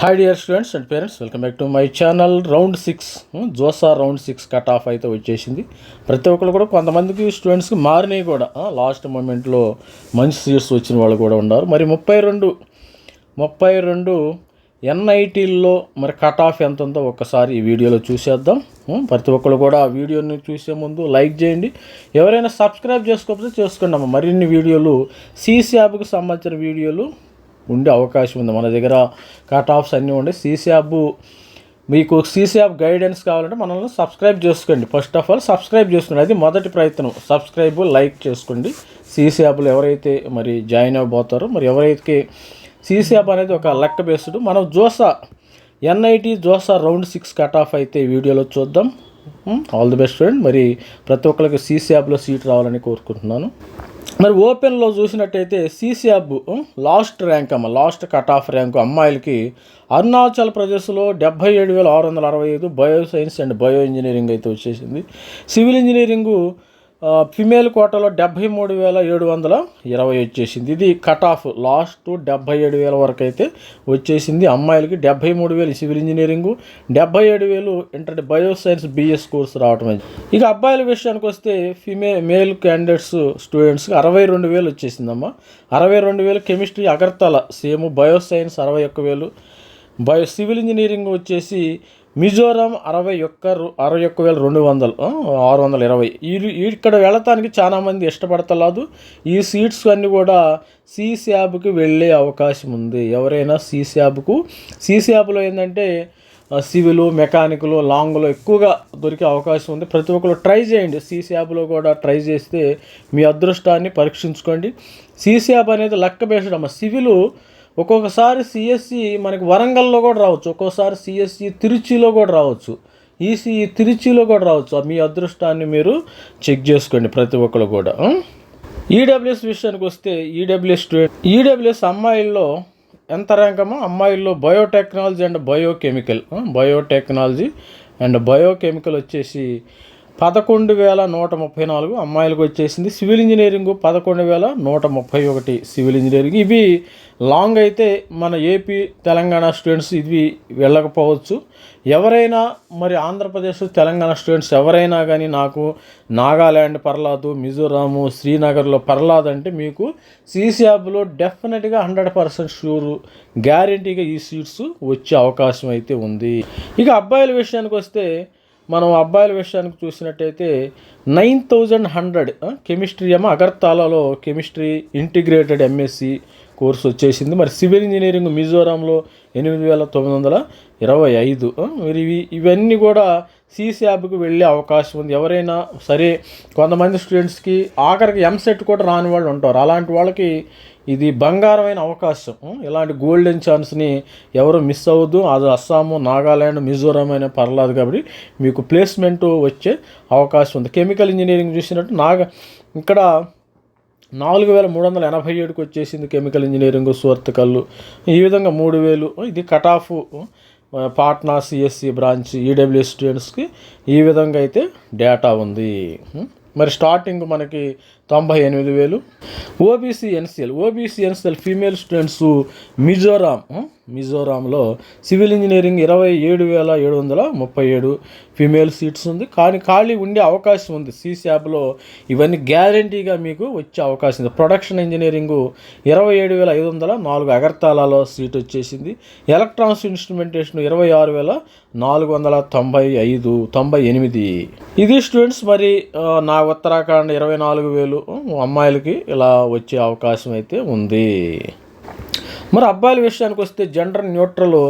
Hi dear students and parents welcome back to my channel round six JoSAA round six cut off అయితే వచ్చేసింది. ప్రతి ఒక్కరు కూడా కొంతమందికి స్టూడెంట్స్కి మారినాయి కూడా లాస్ట్ మూమెంట్లో మంచి సీట్స్ వచ్చిన వాళ్ళు కూడా ఉన్నారు. మరి ముప్పై రెండు ముప్పై రెండు ఎన్ఐటీల్లో మరి కట్ ఆఫ్ ఎంత ఉందో ఒక్కసారి ఈ వీడియోలో చూసేద్దాం. Hmm, ప్రతి ఒక్కరు కూడా ఆ వీడియోని చూసే ముందు లైక్ చేయండి. ఎవరైనా సబ్స్క్రైబ్ చేసుకోకపోతే చేసుకోండి అమ్మ. మరిన్ని వీడియోలు సీసీ యాప్కి సంబంధించిన వీడియోలు ఉండే అవకాశం ఉంది. మన దగ్గర కట్ ఆఫ్స్ అన్నీ ఉండే. సీసీ యాప్ మీకు సీసీ యాప్ గైడెన్స్ కావాలంటే మనల్ని సబ్స్క్రైబ్ చేసుకోండి. ఫస్ట్ ఆఫ్ ఆల్ సబ్స్క్రైబ్ చేసుకోండి. అది మొదటి ప్రయత్నం. సబ్స్క్రైబ్ లైక్ చేసుకోండి. సీసీ యాప్లో ఎవరైతే మరి జాయిన్ అవ్వబోతారో మరి ఎవరైతే సీసీ యాప్ అనేది ఒక లెక్క బేస్డ్ మనం JoSAA NIT JoSAA round six cut off అయితే వీడియోలో చూద్దాం. ఆల్ ది బెస్ట్ ఫ్రెండ్ మరి ప్రతి ఒక్కరికి సీసీ యాప్లో సీట్ రావాలని కోరుకుంటున్నాను. మరి ఓపెన్లో చూసినట్టయితే సీసీఎబ్ లాస్ట్ ర్యాంక్ అమ్మ లాస్ట్ కట్ ఆఫ్ ర్యాంకు అమ్మాయిలకి అరుణాచల్ ప్రదేశ్లో డెబ్బై ఏడు వేల ఆరు వందల అరవై ఐదు bio science and bio engineering అయితే వచ్చేసింది. సివిల్ ఇంజనీరింగు ఫిమేల్ కోటాలో డెబ్బై మూడు వేల ఏడు వందల ఇరవై వచ్చేసింది. ఇది కట్ ఆఫ్ లాస్ట్ డెబ్బై ఏడు వేల వరకు అయితే వచ్చేసింది. అమ్మాయిలకి డెబ్బై మూడు వేలు సివిల్ ఇంజనీరింగు డెబ్బై ఏడు వేలు inter bioscience BS BS course రావటం అయింది. ఇక అబ్బాయిల విషయానికి వస్తే ఫిమే మేల్ క్యాండిడేట్స్ స్టూడెంట్స్కి అరవై రెండు వేలు వచ్చేసిందమ్మా. అరవై రెండు వేలు chemistry Agartala same bio science అరవై ఒక్క వేలు. బయో సివిల్ ఇంజనీరింగ్ వచ్చేసి మిజోరాం అరవై ఒక్క రు- అరవై ఒక్క వేల రెండు వందలు ఆరు వందల ఇరవై. ఈ ఇక్కడ వెళ్ళటానికి చాలామంది ఇష్టపడతలేదు. ఈ సీట్స్ అన్నీ కూడా సీసీయాబ్కి వెళ్ళే అవకాశం ఉంది. ఎవరైనా సీసీయాబ్కు సీసీయాబ్లో ఏంటంటే సివిలు మెకానికులు లాంగ్లో ఎక్కువగా దొరికే అవకాశం ఉంది. ప్రతి ఒక్కరు ట్రై చేయండి. సీసీ యాప్లో కూడా ట్రై చేస్తే మీ అదృష్టాన్ని పరీక్షించుకోండి. సీసీ యాప్ అనేది లెక్క బేసడం సివిలు ఒక్కొక్కసారి సిఎస్సి మనకి వరంగల్లో కూడా రావచ్చు. ఒక్కోసారి సిఎస్సి తిరుచిలో కూడా రావచ్చు. ఈసీ తిరుచిలో కూడా రావచ్చు. మీ అదృష్టాన్ని మీరు చెక్ చేసుకోండి ప్రతి ఒక్కరు కూడా. ఈడబ్ల్యూఎస్ విషయానికి వస్తే ఈడబ్ల్యూఎస్ స్టూడెంట్ ఈడబ్ల్యూఎస్ అమ్మాయిల్లో ఎంత ర్యాంకమో అమ్మాయిల్లో biotechnology and biochemical biotechnology and biochemical వచ్చేసి పదకొండు వేల నూట ముప్పై నాలుగు అమ్మాయిలకు వచ్చేసింది. సివిల్ ఇంజనీరింగ్ పదకొండు వేల నూట ముప్పై ఒకటి సివిల్ ఇంజనీరింగ్. ఇవి లాంగ్ అయితే మన ఏపీ తెలంగాణ స్టూడెంట్స్ ఇవి వెళ్ళకపోవచ్చు. ఎవరైనా మరి ఆంధ్రప్రదేశ్ తెలంగాణ స్టూడెంట్స్ ఎవరైనా కానీ నాకు నాగాల్యాండ్ పర్లాదు మిజోరాము శ్రీనగర్లో పర్లాదు అంటే మీకు సీసీ డెఫినెట్గా హండ్రెడ్ పర్సెంట్ షూర్ గ్యారంటీగా ఈ సీట్స్ వచ్చే అవకాశం అయితే ఉంది. ఇక అబ్బాయిల విషయానికి వస్తే మనం అబ్బాయిల విషయానికి చూసినట్టయితే నైన్ థౌజండ్ హండ్రెడ్ కెమిస్ట్రీ ఏమో అగర్తాలలో కెమిస్ట్రీ ఇంటిగ్రేటెడ్ ఎంఎస్సి కోర్స్ వచ్చేసింది. మరి సివిల్ ఇంజనీరింగ్ మిజోరాంలో ఎనిమిది వేల తొమ్మిది వందల ఇరవై ఐదు మరి ఇవి ఇవన్నీ కూడా సీసీ వెళ్ళే అవకాశం ఉంది. ఎవరైనా సరే కొంతమంది స్టూడెంట్స్కి ఆఖరికి ఎంసెట్ కూడా రాని వాళ్ళు ఉంటారు. అలాంటి వాళ్ళకి ఇది బంగారమైన అవకాశం. ఇలాంటి గోల్డెన్ ఛాన్స్ని ఎవరు మిస్ అవ్వద్దు. అది అస్సాము నాగాల్యాండ్ మిజోరాం అయినా పర్లేదు కాబట్టి మీకు ప్లేస్మెంట్ వచ్చే అవకాశం ఉంది. కెమికల్ ఇంజనీరింగ్ చూసినట్టు నాగ ఇక్కడ నాలుగు వేల మూడు వందల ఎనభై ఏడుకి వచ్చేసింది కెమికల్ ఇంజనీరింగ్ సువర్తకల్లు. ఈ విధంగా మూడు వేలు ఇది cut off Patna CSE branch EW స్టూడెంట్స్కి ఈ విధంగా అయితే డేటా ఉంది. మరి స్టార్టింగ్ మనకి తొంభై ఎనిమిది వేలు. OBC NCL. OBC NCL female students Mizoram మిజోరాంలో civil engineering ఇరవై ఏడు వేల ఏడు వందల ముప్పై ఏడు ఫీమేల్ సీట్స్ ఉంది. కానీ ఖాళీ ఉండే అవకాశం ఉంది. సీస్యాప్లో ఇవన్నీ గ్యారంటీగా మీకు వచ్చే అవకాశం ఉంది. ప్రొడక్షన్ ఇంజనీరింగ్ ఇరవై ఏడు వేల ఐదు వందల నాలుగు అగర్తాలలో సీట్ వచ్చేసింది. ఎలక్ట్రానిక్స్ ఇన్స్ట్రుమెంటేషన్ ఇరవై ఆరు వేల నాలుగు వందల తొంభై ఐదు తొంభై ఎనిమిది. ఇది స్టూడెంట్స్ మరి నా ఉత్తరాఖండ్ ఇరవై నాలుగు వేలు అమ్మాయిలకి ఇలా వచ్చే అవకాశం అయితే ఉంది. మరి అబ్బాయిల విషయానికి వస్తే జెండర్ న్యూట్రల్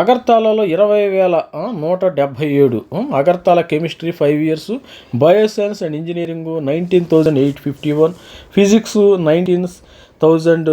అగర్తాలలో ఇరవై వేల నూట డెబ్భై ఏడు. Agartala chemistry five years bioscience and engineering nineteen thousand eight fifty one physics nineteen thousand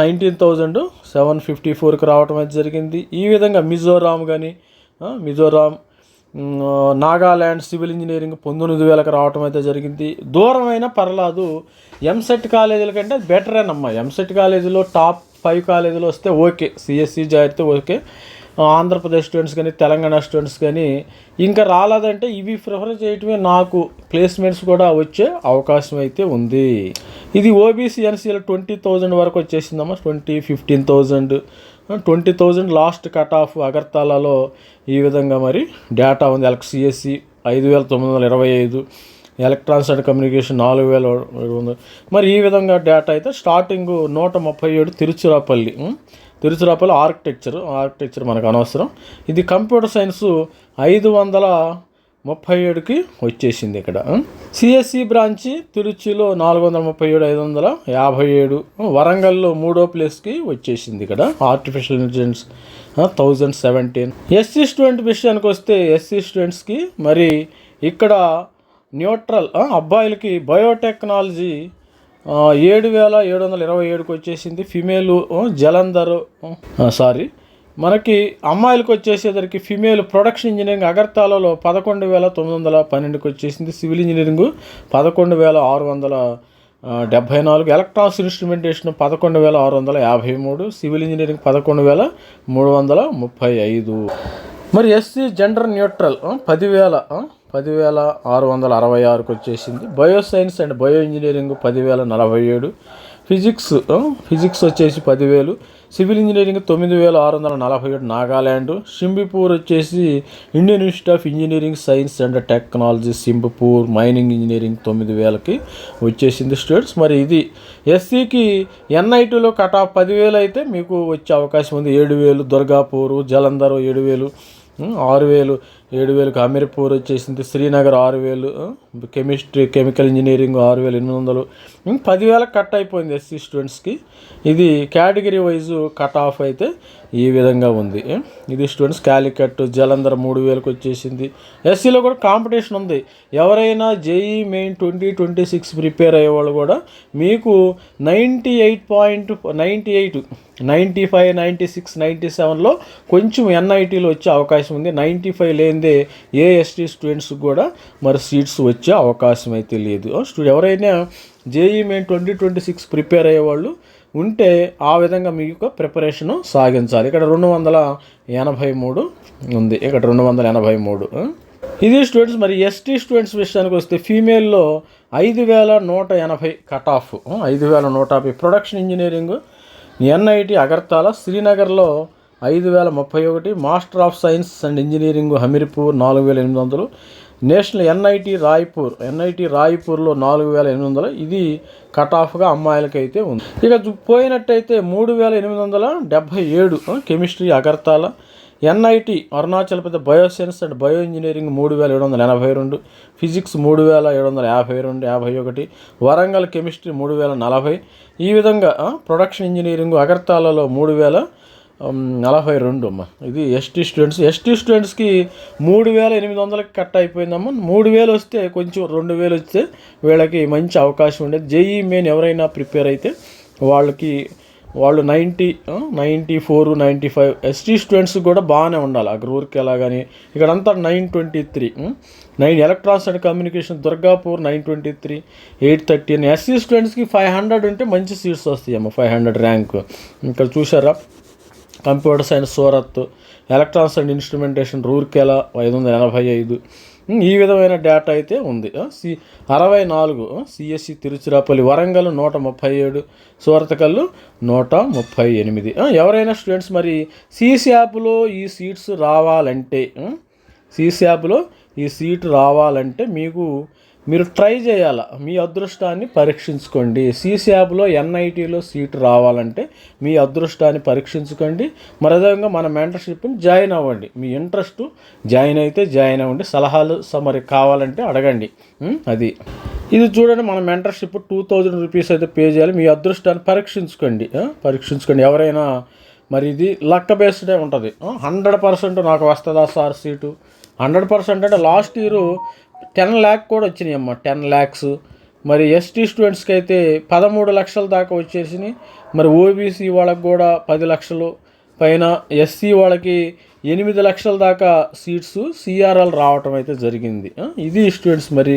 nineteen thousand seven fifty ఫోర్కి రావటం అయితే జరిగింది. ఈ విధంగా మిజోరాం కానీ మిజోరాం నాగాల్యాండ్ సివిల్ ఇంజనీరింగ్ పంతొమ్మిది వేలకు రావటం అయితే జరిగింది. దూరమైన పర్లాదు ఎంసెట్ కాలేజీల కంటే బెటర్ అమ్మా ఎంసెట్ కాలేజీలో టాప్ ఫైవ్ కాలేజీలో వస్తే ఓకే సిఎస్సి జాయితే ఓకే. ఆంధ్రప్రదేశ్ స్టూడెంట్స్ కానీ తెలంగాణ స్టూడెంట్స్ కానీ ఇంకా రాలేదంటే ఇవి ప్రిఫర్ చేయటమే నాకు. ప్లేస్మెంట్స్ కూడా వచ్చే అవకాశం అయితే ఉంది. ఇది ఓబీసీ ఎన్సీఎల్ ట్వంటీ థౌజండ్ వరకు వచ్చేసిందమ్మా twenty fifteen thousand twenty thousand last cut off అగర్తాలలో ఈ విధంగా మరి డేటా ఉంది. ఎలక్సిఎస్సి ఐదు వేల తొమ్మిది వందల ఇరవై ఐదు. ఎలక్ట్రాన్స్ అండ్ కమ్యూనికేషన్ నాలుగు వేల మరి ఈ విధంగా డేటా అయితే స్టార్టింగ్ నూట ముప్పై ఏడు తిరుచిరాపల్లి తిరుచిరాపల్లి ఆర్కిటెక్చర్ ఆర్కిటెక్చర్ మనకు అనవసరం. ఇది కంప్యూటర్ సైన్స్ ఐదు వందల ముప్పై ఏడుకి వచ్చేసింది ఇక్కడ సిఎస్సి బ్రాంచి తిరుచిలో నాలుగు వందల ముప్పై ఏడు ఐదు వందల యాభై ఏడు వరంగల్లో మూడో ప్లేస్కి వచ్చేసింది ఇక్కడ artificial intelligence thousand seventeen SC student విషయానికి వస్తే ఎస్సీ స్టూడెంట్స్కి మరి ఇక్కడ న్యూట్రల్ అబ్బాయిలకి బయోటెక్నాలజీ ఏడు వేల ఏడు వందల ఇరవై ఏడుకి వచ్చేసింది. Female Jalandhar sorry. మనకి అమ్మాయిలకు వచ్చేసేసరికి ఫిమేల్ ప్రొడక్షన్ ఇంజనీరింగ్ అగర్తాలలో పదకొండు వేల తొమ్మిది వందల పన్నెండుకి వచ్చేసింది. సివిల్ ఇంజనీరింగ్ పదకొండు వేల ఆరు వందల డెబ్భై నాలుగు. ఎలక్ట్రానిక్స్ ఇన్స్ట్రుమెంటేషన్ పదకొండు వేల ఆరు వందల యాభై మూడు. సివిల్ ఇంజనీరింగ్ పదకొండు వేల మూడు వందల ముప్పై ఐదు. మరి ఎస్సీ జెండర్ న్యూట్రల్ పదివేల పదివేల ఆరు వందల అరవై ఆరుకు వచ్చేసింది. Bio science and bio engineering పదివేల నలభై ఏడు. ఫిజిక్స్ ఫిజిక్స్ వచ్చేసి పదివేలు. సివిల్ ఇంజనీరింగ్ తొమ్మిది వేల ఆరు వందల నలభై ఏడు నాగాల్యాండ్. సింబిపూర్ వచ్చేసి Indian institute of engineering science and technology Shibpur mining engineering తొమ్మిది వేలకి వచ్చేసింది స్టూడెంట్స్. మరి ఇది ఎస్సీకి ఎన్ఐటీలో కట్ ఆఫ్ పదివేలు అయితే మీకు వచ్చే అవకాశం ఉంది. ఏడు వేలు దుర్గాపూర్ జలంధర్ ఏడు వేలు ఆరు వేలు. ఏడు వేలకు అమీర్పూర్ వచ్చేసింది శ్రీనగర్ ఆరు వేలు కెమిస్ట్రీ కెమికల్ ఇంజనీరింగ్ ఆరు వేలు ఎనిమిది వందలు. పదివేలకు కట్ అయిపోయింది ఎస్సీ స్టూడెంట్స్కి ఇది కేటగిరీ వైజ్ కట్ ఆఫ్ అయితే ఈ విధంగా ఉంది. ఇది స్టూడెంట్స్ క్యాలికట్ జలంధర్ మూడు వేలకు వచ్చేసింది ఎస్సీలో కూడా కాంపిటీషన్ ఉంది. ఎవరైనా JEE main twenty twenty six prepare అయ్యే వాళ్ళు కూడా మీకు ninety eight point ninety eight ninety five ninety six ninety సెవెన్లో కొంచెం ఎన్ఐటీలో వచ్చే అవకాశం ఉంది. నైంటీ ఫైవ్ లేని లేనిదే ఏ ఎస్టీ స్టూడెంట్స్కి కూడా మరి సీట్స్ వచ్చే అవకాశం అయితే లేదు. స్టూడెంట్ ఎవరైనా JEE main twenty twenty six prepare అయ్యేవాళ్ళు ఉంటే ఆ విధంగా మీ యొక్క ప్రిపరేషను సాగించాలి. ఇక్కడ రెండు వందల ఎనభై మూడు ఉంది. ఇక్కడ రెండు వందల ఎనభై మూడు. ఇది స్టూడెంట్స్ మరి ఎస్టీ స్టూడెంట్స్ విషయానికి వస్తే ఫీమేల్లో ఐదు వేల నూట ఎనభై కట్ ఆఫ్ ఐదు వేల నూట యాభై. ప్రొడక్షన్ ఇంజనీరింగ్ ఎన్ఐటి అగర్తాల శ్రీనగర్లో ఐదు వేల ముప్పై ఒకటి master of science and engineering Hamirpur నాలుగు వేల ఎనిమిది వందలు నేషనల్ ఎన్ఐటి రాయ్పూర్ ఎన్ఐటి రాయ్పూర్లో నాలుగు వేల ఎనిమిది వందలు. ఇది కట్ ఆఫ్గా అమ్మాయిలకైతే ఉంది. ఇక పోయినట్టయితే మూడు వేల ఎనిమిది వందల డెబ్భై ఏడు chemistry Agartala NIT Arunachal Pradesh bioscience and bio engineering మూడు వేల ఏడు వందల ఎనభై రెండు ఫిజిక్స్ మూడు వేల ఏడు వందల యాభై రెండు యాభై ఒకటి వరంగల్ కెమిస్ట్రీ మూడు వేల నలభై. ఈ విధంగా ప్రొడక్షన్ ఇంజనీరింగ్ అగర్తాలలో మూడు వేల నలభై రెండు అమ్మ. ఇది ఎస్టీ స్టూడెంట్స్ ఎస్టీ స్టూడెంట్స్కి మూడు వేల ఎనిమిది వందలకి కట్ అయిపోయిందమ్మ. మూడు వేలు వస్తే కొంచెం రెండు వేలు వస్తే వీళ్ళకి మంచి అవకాశం ఉండేది. జేఈ మెయిన్ ఎవరైనా ప్రిపేర్ అయితే వాళ్ళకి వాళ్ళు ninety ninety four ninety five ST students కూడా బాగానే ఉండాలి. ఆ గ్రూర్కి ఎలా కానీ ఇక్కడంతా nine twenty three nine electronics and communication Durgapur nine twenty three eight thirty అని. ఎస్సీ స్టూడెంట్స్కి ఫైవ్ హండ్రెడ్ ఉంటే మంచి సీట్స్ వస్తాయి అమ్మ ఫైవ్ హండ్రెడ్ ర్యాంక్. ఇక్కడ చూసారా computer science Surat electronics and instrumentation Rourkela ఐదు వందల ఎనభై ఐదు. ఈ విధమైన డేటా అయితే ఉంది. సి అరవై నాలుగు సిఎస్సి తిరుచిరాపల్లి వరంగల్ నూట ముప్పై ఏడు సూరతకల్లు నూట ముప్పై ఎనిమిది. ఎవరైనా స్టూడెంట్స్ మరి సిసి యాప్లో ఈ సీట్స్ రావాలంటే సిసి యాప్లో ఈ సీట్ రావాలంటే మీకు మీరు ట్రై చేయాల? మీ అదృష్టాన్ని పరీక్షించుకోండి. సీసీఆబ్లో ఎన్ఐటీలో సీటు రావాలంటే మీ అదృష్టాన్ని పరీక్షించుకోండి. మరి మన మెంటర్షిప్ని జాయిన్ అవ్వండి. మీ ఇంట్రెస్ట్ జాయిన్ అయితే జాయిన్ అవ్వండి. సలహాలు స- మరి కావాలంటే అడగండి. అది. ఇది చూడండి మన మెంటర్షిప్ టూ థౌజండ్ రూపీస్ అయితే పే చేయాలి. మీ అదృష్టాన్ని పరీక్షించుకోండి. పరీక్షించుకోండి. ఎవరైనా మరి ఇది లక్క బేస్డే ఉంటుంది. హండ్రెడ్ పర్సెంట్ నాకు వస్తుందా సార్ సీటు? హండ్రెడ్ పర్సెంట్ అంటే లాస్ట్ ఇయర్ టెన్ ల్యాక్ కూడా వచ్చినాయి అమ్మ టెన్ ల్యాక్స్. మరి ఎస్టీ స్టూడెంట్స్కి అయితే పదమూడు లక్షల దాకా వచ్చేసినాయి. మరి ఓబీసీ వాళ్ళకి కూడా పది లక్షలు. పైన ఎస్సీ వాళ్ళకి ఎనిమిది లక్షల దాకా సీట్స్ సిఆర్ఎల్ రావటం అయితే జరిగింది. ఇది స్టూడెంట్స్ మరి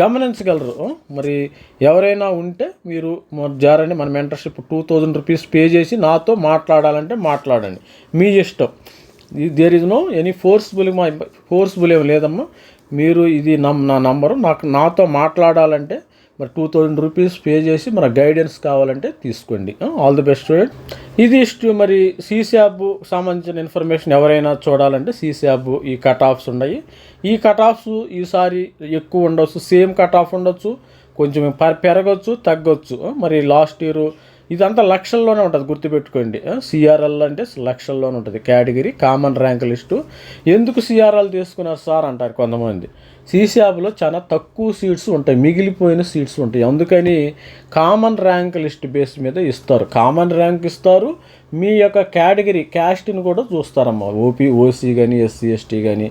గమనించగలరు. మరి ఎవరైనా ఉంటే మీరు జారని మన mentorship two thousand rupees pay చేసి నాతో మాట్లాడాలంటే మాట్లాడండి. మీ ఇష్టం. There is no any forceful మా ఫోర్స్ఫుల్ ఏం లేదమ్మా. మీరు ఇది నమ్ నా నంబరు నాకు నాతో మాట్లాడాలంటే మరి టూ థౌజండ్ రూపీస్ పే చేసి మన గైడెన్స్ కావాలంటే తీసుకోండి. All the best student. ఇది ఇష్ట మరి సీసాబ్ సంబంధించిన ఇన్ఫర్మేషన్ ఎవరైనా చూడాలంటే సీసాబ్ ఈ కట్ ఆఫ్స్ ఉన్నాయి. ఈ కట్ ఆఫ్స్ ఈసారి ఎక్కువ ఉండొచ్చు సేమ్ కట్ ఆఫ్ ఉండొచ్చు కొంచెం పెర- పెరగచ్చు తగ్గొచ్చు. మరి లాస్ట్ ఇయర్ ఇదంతా లక్షల్లోనే ఉంటుంది గుర్తుపెట్టుకోండి. సిఆర్ఎల్ అంటే లక్షల్లోనే ఉంటుంది కేటగిరీ కామన్ ర్యాంక్ లిస్టు. ఎందుకు సిఆర్ఎల్ తీసుకున్నారు సార్ అంటారు కొంతమంది. సీసాబ్లో చాలా తక్కువ సీట్స్ ఉంటాయి మిగిలిపోయిన సీట్స్ ఉంటాయి. అందుకని కామన్ ర్యాంక్ లిస్ట్ బేస్ మీద ఇస్తారు. కామన్ ర్యాంక్ ఇస్తారు. మీ యొక్క కేటగిరీ క్యాస్ట్ని కూడా చూస్తారమ్మా. ఓపీ ఓసీ కానీ ఎస్సీ ఎస్టీ కానీ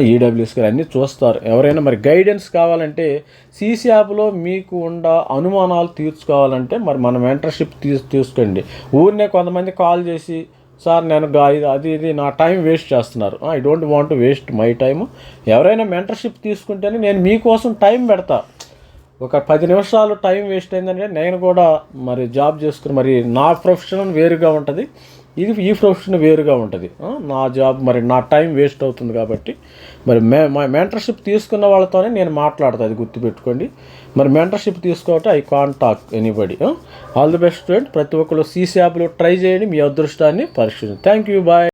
ఈడబ్ల్యూఎస్ కానీ అన్నీ చూస్తారు. ఎవరైనా మరి గైడెన్స్ కావాలంటే సీసీ యాప్లో మీకు ఉండ అనుమానాలు తీర్చుకోవాలంటే మరి మన మెంటర్షిప్ తీసు తీసుకోండి. ఊరినే కొంతమంది కాల్ చేసి సార్ నేను అది ఇది నా టైం వేస్ట్ చేస్తున్నారు. I don't want to waste my time ఎవరైనా మెంటర్షిప్ తీసుకుంటేనే నేను మీకోసం టైం పెడతా. ఒక పది నిమిషాలు టైం వేస్ట్ అయిందంటే నేను కూడా మరి జాబ్ చేసుకుని మరి నా ప్రొఫెషన్ వేరుగా ఉంటుంది. ఇది ఈ ప్రొఫెషన్ వేరుగా ఉంటుంది. నా జాబ్ మరి నా టైం వేస్ట్ అవుతుంది కాబట్టి. మరి మే మా మెంటర్షిప్ తీసుకున్న వాళ్ళతోనే నేను మాట్లాడతా అది గుర్తుపెట్టుకోండి. మరి మెంటర్షిప్ తీసుకోవటం I contact anybody all the best student ప్రతి ఒక్కరు సీసీ యాప్లో ట్రై చేయండి. మీ అదృష్టాన్ని పరీక్షించండి. Thank you bye